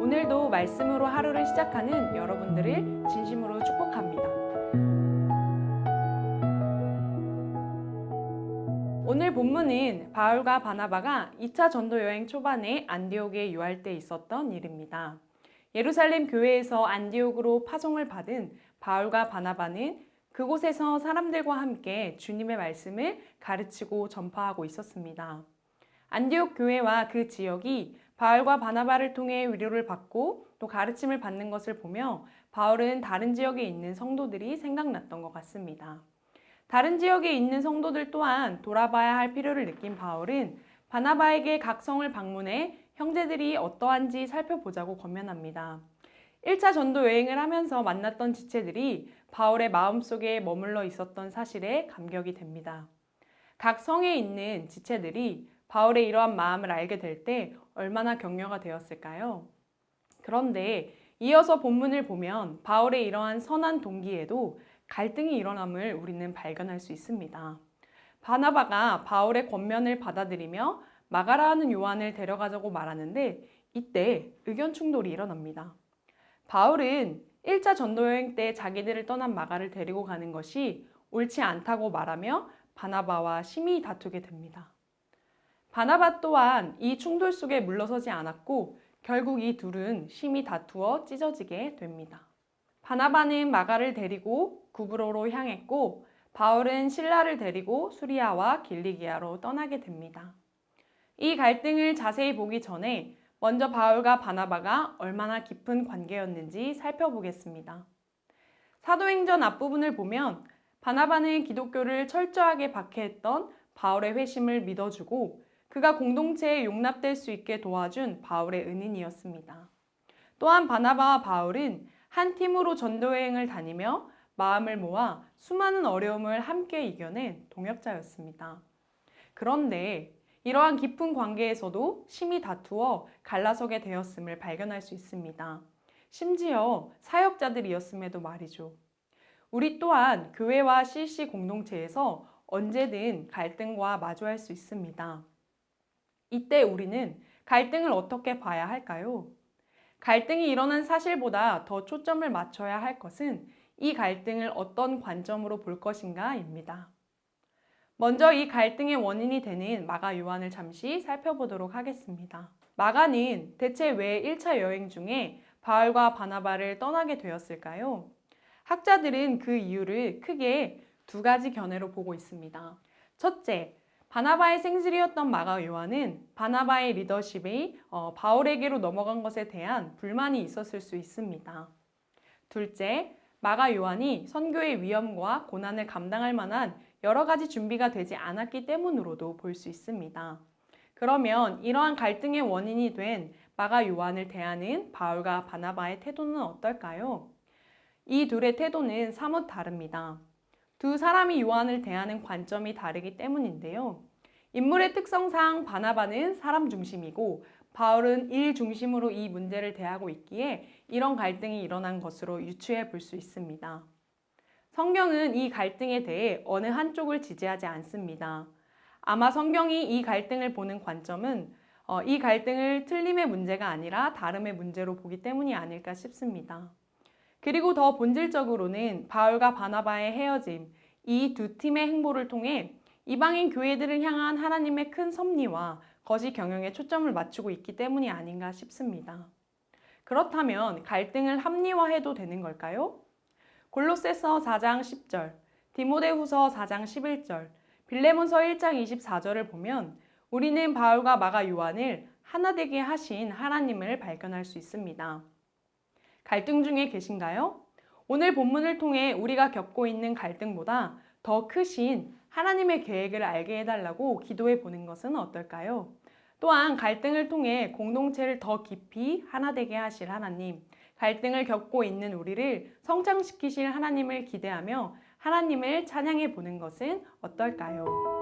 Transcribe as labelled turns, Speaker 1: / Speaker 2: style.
Speaker 1: 오늘도 말씀으로 하루를 시작하는 여러분들을 진심으로 축복합니다. 오늘 본문은 바울과 바나바가 2차 전도 여행 초반에 안디옥에 유할 때 있었던 일입니다. 예루살렘 교회에서 안디옥으로 파송을 받은 바울과 바나바는 그곳에서 사람들과 함께 주님의 말씀을 가르치고 전파하고 있었습니다. 안디옥 교회와 그 지역이 바울과 바나바를 통해 위로를 받고 또 가르침을 받는 것을 보며 바울은 다른 지역에 있는 성도들이 생각났던 것 같습니다. 다른 지역에 있는 성도들 또한 돌아봐야 할 필요를 느낀 바울은 바나바에게 각 성을 방문해 형제들이 어떠한지 살펴보자고 권면합니다. 1차 전도 여행을 하면서 만났던 지체들이 바울의 마음속에 머물러 있었던 사실에 감격이 됩니다. 각 성에 있는 지체들이 바울의 이러한 마음을 알게 될 때 얼마나 격려가 되었을까요? 그런데 이어서 본문을 보면 바울의 이러한 선한 동기에도 갈등이 일어남을 우리는 발견할 수 있습니다. 바나바가 바울의 권면을 받아들이며 마가라 하는 요한을 데려가자고 말하는데 이때 의견 충돌이 일어납니다. 바울은 1차 전도 여행 때 자기들을 떠난 마가를 데리고 가는 것이 옳지 않다고 말하며 바나바와 심히 다투게 됩니다. 바나바 또한 이 충돌 속에 물러서지 않았고 결국 이 둘은 심히 다투어 찢어지게 됩니다. 바나바는 마가를 데리고 구브로로 향했고 바울은 신라를 데리고 수리아와 길리기아로 떠나게 됩니다. 이 갈등을 자세히 보기 전에 먼저 바울과 바나바가 얼마나 깊은 관계였는지 살펴보겠습니다. 사도행전 앞부분을 보면 바나바는 기독교를 철저하게 박해했던 바울의 회심을 믿어주고 그가 공동체에 용납될 수 있게 도와준 바울의 은인이었습니다. 또한 바나바와 바울은 한 팀으로 전도여행을 다니며 마음을 모아 수많은 어려움을 함께 이겨낸 동역자였습니다. 그런데 이러한 깊은 관계에서도 심히 다투어 갈라서게 되었음을 발견할 수 있습니다. 심지어 사역자들이었음에도 말이죠. 우리 또한 교회와 CC 공동체에서 언제든 갈등과 마주할 수 있습니다. 이때 우리는 갈등을 어떻게 봐야 할까요? 갈등이 일어난 사실보다 더 초점을 맞춰야 할 것은 이 갈등을 어떤 관점으로 볼 것인가입니다. 먼저 이 갈등의 원인이 되는 마가 요한을 잠시 살펴보도록 하겠습니다. 마가는 대체 왜 1차 여행 중에 바울과 바나바를 떠나게 되었을까요? 학자들은 그 이유를 크게 두 가지 견해로 보고 있습니다. 첫째, 바나바의 생질이었던 마가 요한은 바나바의 리더십이 어, 바울에게로 넘어간 것에 대한 불만이 있었을 수 있습니다. 둘째, 마가 요한이 선교의 위험과 고난을 감당할 만한 여러 가지 준비가 되지 않았기 때문으로도 볼 수 있습니다. 그러면 이러한 갈등의 원인이 된 마가 요한을 대하는 바울과 바나바의 태도는 어떨까요? 이 둘의 태도는 사뭇 다릅니다. 두 사람이 요한을 대하는 관점이 다르기 때문인데요. 인물의 특성상 바나바는 사람 중심이고 바울은 일 중심으로 이 문제를 대하고 있기에 이런 갈등이 일어난 것으로 유추해 볼 수 있습니다. 성경은 이 갈등에 대해 어느 한쪽을 지지하지 않습니다. 아마 성경이 이 갈등을 보는 관점은 어, 이 갈등을 틀림의 문제가 아니라 다름의 문제로 보기 때문이 아닐까 싶습니다. 그리고 더 본질적으로는 바울과 바나바의 헤어짐, 이 두 팀의 행보를 통해 이방인 교회들을 향한 하나님의 큰 섭리와 거시 경영에 초점을 맞추고 있기 때문이 아닌가 싶습니다. 그렇다면 갈등을 합리화해도 되는 걸까요? 골로새서 4장 10절, 디모데후서 4장 11절, 빌레몬서 1장 24절을 보면 우리는 바울과 마가 요한을 하나 되게 하신 하나님을 발견할 수 있습니다. 갈등 중에 계신가요? 오늘 본문을 통해 우리가 겪고 있는 갈등보다 더 크신 하나님의 계획을 알게 해달라고 기도해 보는 것은 어떨까요? 또한 갈등을 통해 공동체를 더 깊이 하나 되게 하실 하나님, 갈등을 겪고 있는 우리를 성장시키실 하나님을 기대하며 하나님을 찬양해 보는 것은 어떨까요?